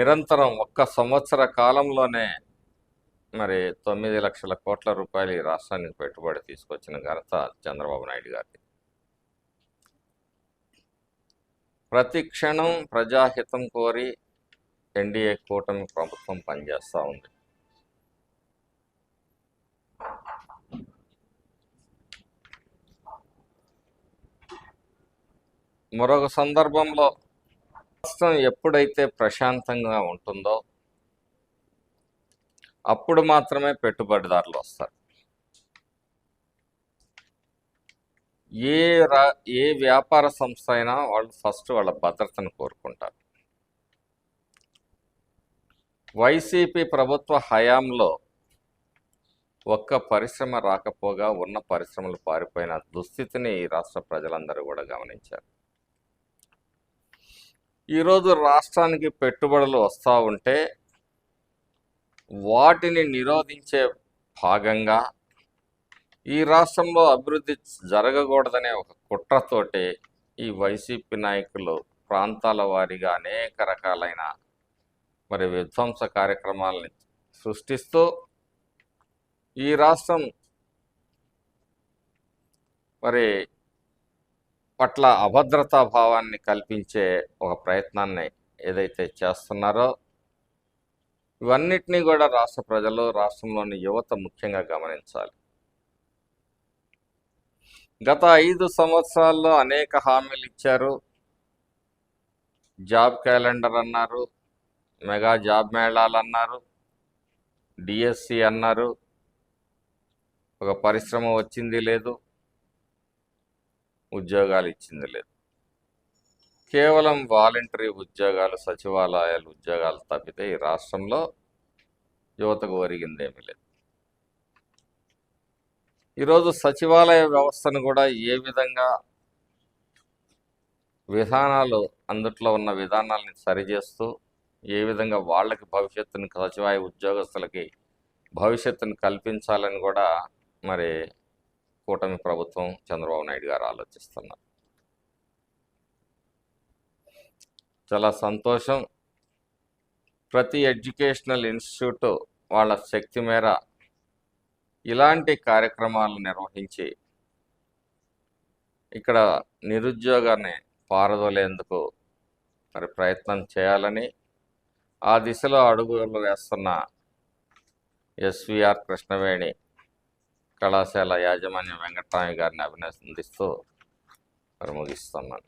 నిరంతరం ఒక్క సంవత్సర కాలంలోనే మరి తొమ్మిది లక్షల కోట్ల రూపాయలు ఈ రాష్ట్రానికి పెట్టుబడి తీసుకొచ్చిన ఘనత చంద్రబాబు నాయుడు గారికి ప్రతి క్షణం ప్రజాహితం కోరి ఎన్డీఏ కూటమి ప్రభుత్వం పనిచేస్తూ ఉంది. మరొక సందర్భంలో రాష్ట్రం ఎప్పుడైతే ప్రశాంతంగా ఉంటుందో అప్పుడు మాత్రమే పెట్టుబడిదారులు వస్తారు. ఏ రా ఏ వ్యాపార సంస్థ అయినా వాళ్ళు ఫస్ట్ వాళ్ళ భద్రతను కోరుకుంటారు. వైసీపీ ప్రభుత్వ హయాంలో ఒక్క పరిశ్రమ రాకపోగా ఉన్న పరిశ్రమలు పారిపోయిన దుస్థితిని ఈ రాష్ట్ర ప్రజలందరూ కూడా గమనించారు. ఈరోజు రాష్ట్రానికి పెట్టుబడులు వస్తూ ఉంటే వాటిని నిరోధించే భాగంగా ఈ రాష్ట్రంలో అభివృద్ధి జరగకూడదనే ఒక కుట్రతోటి ఈ వైసీపీ నాయకులు ప్రాంతాల వారీగా అనేక రకాలైన మరి విధ్వంస కార్యక్రమాలని సృష్టిస్తూ ఈ రాష్ట్రం మరి పట్ల అభద్రతా భావాన్ని కల్పించే ఒక ప్రయత్నాన్ని ఏదైతే చేస్తున్నారో ఇవన్నిటినీ కూడా రాష్ట్ర ప్రజలు రాష్ట్రంలోని యువత ముఖ్యంగా గమనించాలి. గత ఐదు సంవత్సరాల్లో అనేక హామీలు ఇచ్చారు. జాబ్ క్యాలెండర్ అన్నారు మెగా జాబ్ మేళాలు అన్నారు డిఎస్సి అన్నారు. ఒక పరిశ్రమ వచ్చింది లేదు. ఉద్యోగాలు ఇచ్చింది లేదు. కేవలం వాలంటరీ ఉద్యోగాలు సచివాలయాలు ఉద్యోగాలు తప్పితే ఈ రాష్ట్రంలో యువతకు ఒరిగిందేమీ లేదు. ఈరోజు సచివాలయ వ్యవస్థను కూడా ఏ విధంగా విధానాలు అందుట్లో ఉన్న విధానాలని సరిచేస్తూ ఏ విధంగా వాళ్ళకి భవిష్యత్తుని సచివాలయ ఉద్యోగస్తులకి భవిష్యత్తును కల్పించాలని కూడా మరి కూటమి ప్రభుత్వం చంద్రబాబు నాయుడు గారు ఆలోచిస్తున్నారు. చాలా సంతోషం. ప్రతి ఎడ్యుకేషనల్ ఇన్స్టిట్యూట్ వాళ్ళ శక్తి మేర ఇలాంటి కార్యక్రమాలు నిర్వహించి ఇక్కడ నిరుద్యోగాన్ని పారదోలేందుకు మరి ప్రయత్నం చేయాలని ఆ దిశలో అడుగులు వేస్తున్న ఎస్విఆర్ కృష్ణవేణి కళాశాల యాజమాన్యం వెంకటరామయ్య గారిని అభినందిస్తూ మరి ముగిస్తున్నాను